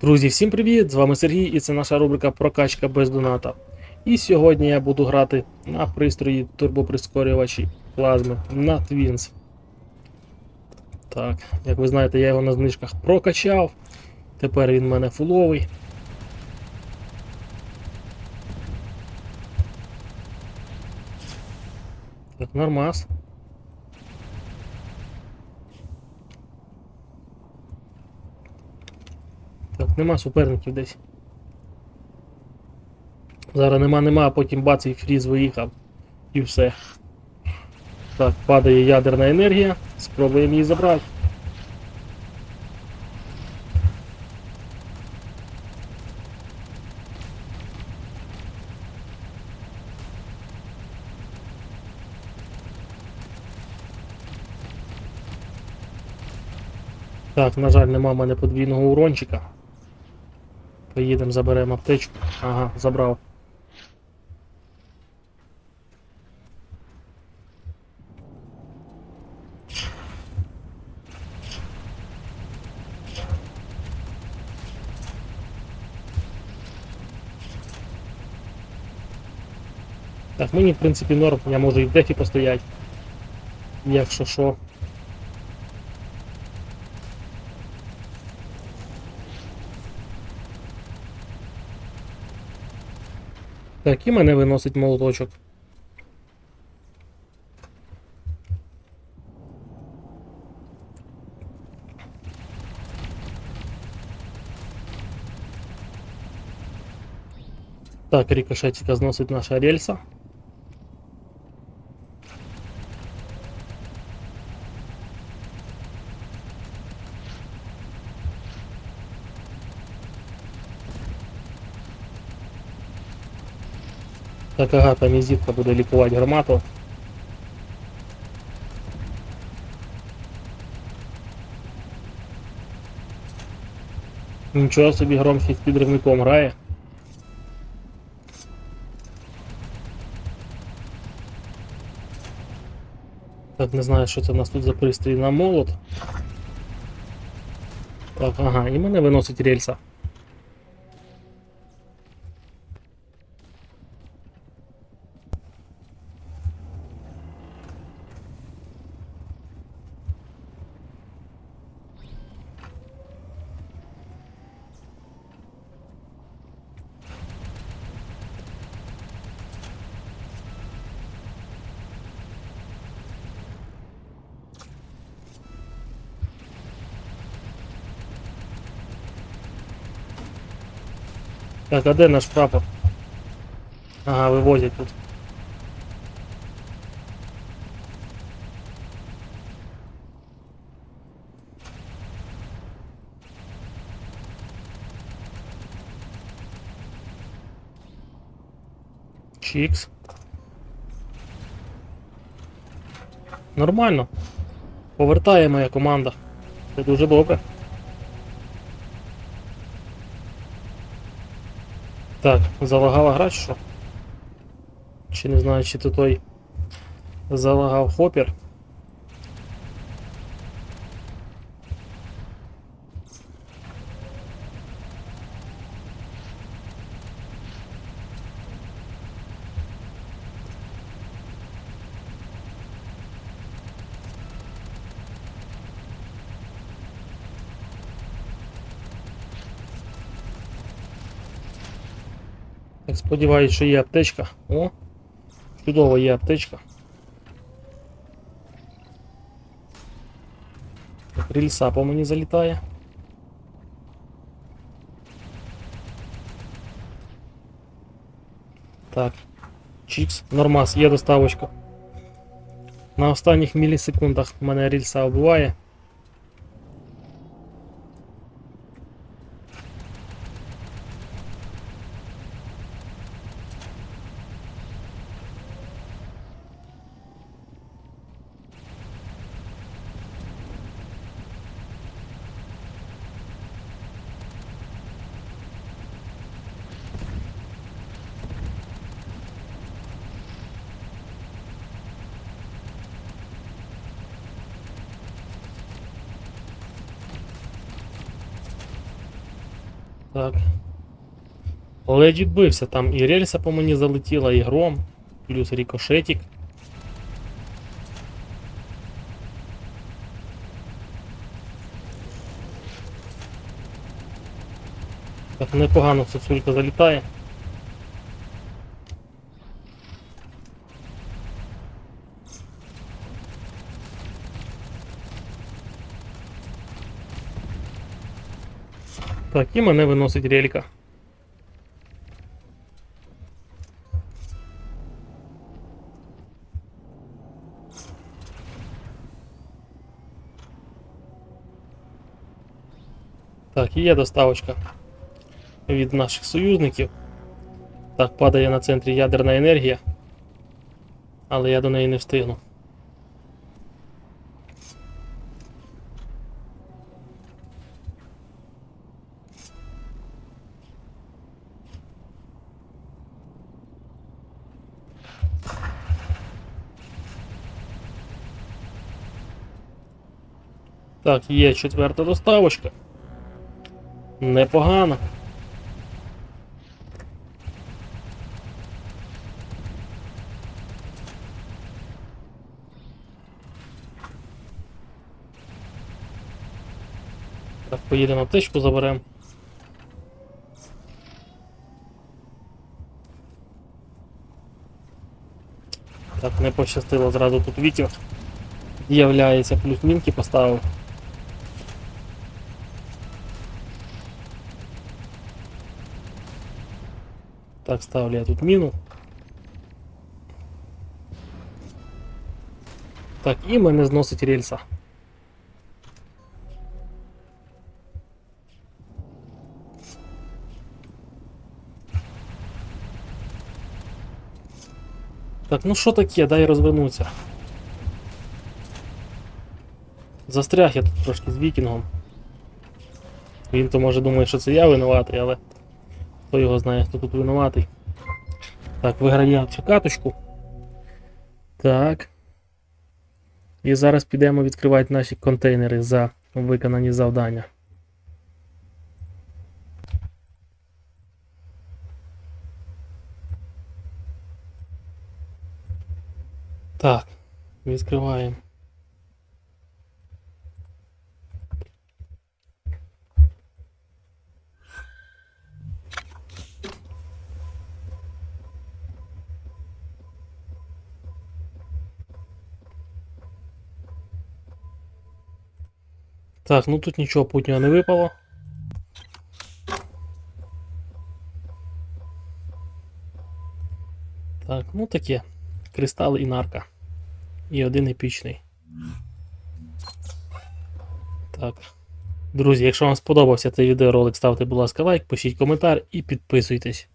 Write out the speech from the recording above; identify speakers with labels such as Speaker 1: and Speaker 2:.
Speaker 1: Друзі, всім привіт! З вами Сергій і це наша рубрика Прокачка без доната. І сьогодні я буду грати на пристрої турбоприскорювачі плазми на Twins. Так, як ви знаєте, я його на знижках прокачав. Тепер він в мене фуловий. Так, нормас. Нема суперників десь. Зараз нема, нема, а потім бац і фріз виїхав. І все. Так, падає ядерна енергія. Спробуємо її забрати. Так, на жаль, нема в мене подвійного урончика. Поїдемо, заберемо аптечку. Ага, забрав. Так, мені в принципі норм, я можу і в дефі постояти. Якщо що. Так, і мене виносить молоточок. Так, рикошетика зносить наша рельса. Так, ага, там візитка буде лікувати гармату. Нічого собі громчий з підривником грає. Так, не знаю, що це в нас тут за пристрій на молот. Так, ага, і мене виносить рельса. Так, а де наш прапор? Ага, вивозять тут. Чікс. Нормально. Повертає моя команда. Це дуже добре. Так, залагала гра чи що? Чи не знаю, чи то той залагав хопір. Сподіваюсь, що є аптечка. О! Чудово є аптечка. Так, рельса по мені залітає. Так. Чікс, нормас, є доставочка. На останніх мілісекундах мене рельса вбиває. Так. Ледь відбився, там і рельса по мені залетіла, і гром, плюс рікошетик. Так непогано сосулька залітає. Так, і мене виносить релька. Так, і є доставочка від наших союзників. Так, падає на центрі ядерна енергія. Але я до неї не встигну. Так, є четверта доставочка. Непогано. Так, поїдемо аптечку заберемо. Так, не пощастило зразу тут вітер. З'являється, плюс мінки поставив. Так, ставлю я тут міну. Так, і мене зносить рельса. Так, ну що таке, дай розвернуться. Застряг я тут трошки з вікінгом. Він то може думає, що це я винуватий, але хто його знає, хто тут винуватий. Так, виграємо цю каточку. Так. І зараз підемо відкривати наші контейнери за виконані завдання. Так, відкриваємо. Так, ну тут нічого путнього не випало. Так, ну таке. Кристали і нарка. І один епічний. Так. Друзі, якщо вам сподобався цей відеоролик, ставте, будь ласка, лайк, пишіть коментар і підписуйтесь.